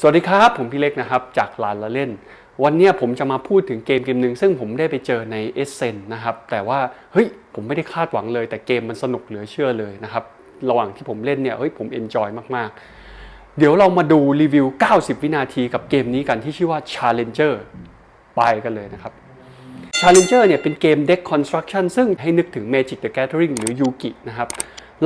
สวัสดีครับ ผมพี่เล็กนะครับ จากลานละเล่น วันนี้ผมจะมาพูดถึงเกมเกมหนึ่งซึ่งผมได้ไปเจอใน e s s e n นะครับ แต่ว่าเฮ้ยผมไม่ได้คาดหวังเลย แต่เกมมันสนุกเหลือเชื่อเลยนะครับ ระหว่างที่ผมเล่นเนี่ยเฮ้ยผมเอนจอยมาก ๆ เดี๋ยวเรามาดูรีวิว 90 วินาทีกับเกมนี้กันที่ชื่อว่า Challenger ไปกันเลยนะครับ Challenger เนี่ยเป็นเกม Deck Construction ซึ่งให้นึกถึง Magic the Gathering หรือ Yugi นะครับ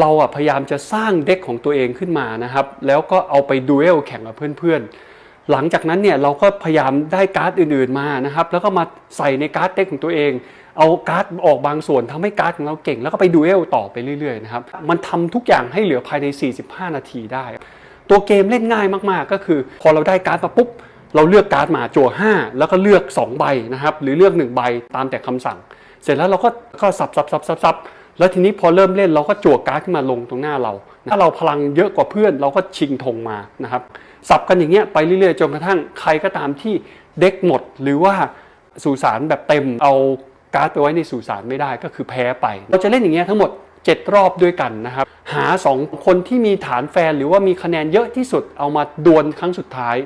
เราอะพยายามจะสร้างเด็กของตัวเองขึ้นมานะครับ แล้วก็เอาไปดูเอลแข่งกับเพื่อนๆ หลังจากนั้นเนี่ยเราก็พยายามได้การ์ดอื่นๆมานะครับ แล้วก็มาใส่ในการ์ดเด็กของตัวเอง เอาการ์ดออกบางส่วนทำให้การ์ดของเราเก่ง แล้วก็ไปดูเอลต่อไปเรื่อยๆนะครับ มันทำทุกอย่างให้เหลือภายใน 45 นาทีได้ ตัวเกมเล่นง่ายมากๆ ก็คือ พอเราได้การ์ดมาปุ๊บ เราเลือกการ์ดมาจั่ว5 แล้วก็เลือก 2 ใบนะครับ หรือเลือก 1 ใบตามแต่คำสั่ง เสร็จแล้วเราก็ก็สับสับสับสับสับ แล้วทีนี้พอเริ่มเล่นเราก็จั่วการ์ดขึ้นมาลงตรงหน้าเรา ถ้าเราพลังเยอะกว่าเพื่อนเราก็ชิงธงมานะครับ สับกันอย่างเงี้ยไปเรื่อยๆจนกระทั่งใครก็ตามที่เด็กหมด หรือว่าสุสานแบบเต็มเอาการ์ดไปไว้ในสุสานไม่ได้ก็คือแพ้ไป เราจะเล่นอย่างเงี้ยทั้งหมด 7 รอบด้วยกันนะครับ หา 2 คนที่มีฐานแฟนหรือว่ามีคะแนนเยอะที่สุดเอามาดวลครั้งสุดท้าย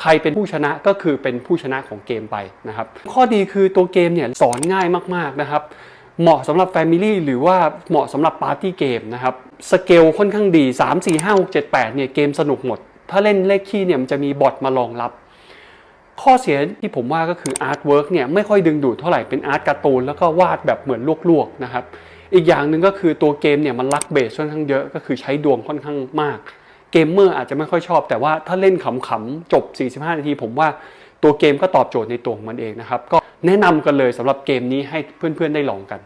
ใครเป็นผู้ชนะก็คือเป็นผู้ชนะของเกมไปนะครับ ข้อดีคือตัวเกมเนี่ยสอนง่ายมากๆนะครับ เหมาะสำหรับ Family หรือว่าเหมาะสำหรับปาร์ตี้เกมนะครับสเกลค่อนข้างดี 3 4 5 6 7 8เนี่ยเกมสนุกหมด ถ้าเล่นเลขคี่เนี่ยมันจะมีบอทมารองรับ ข้อเสียที่ผมว่าก็คืออาร์ตเวิร์กเนี่ยไม่ค่อยดึงดูดเท่าไหร่เป็นอาร์ตการ์ตูนแล้วก็วาดแบบเหมือนลวกๆนะครับอีกอย่างหนึ่งก็คือตัวเกมเนี่ยมันลักเบสค่อนข้างเยอะก็คือใช้ดวงค่อนข้างมากเกมเมอร์อาจจะไม่ค่อยชอบ แต่ว่าถ้าเล่นขำๆจบ 45 นาที ผมว่าตัวเกมก็ตอบโจทย์ในตัวของมันเองนะครับก็ แนะนำกันเลยสำหรับเกมนี้ให้เพื่อนๆได้ลองกัน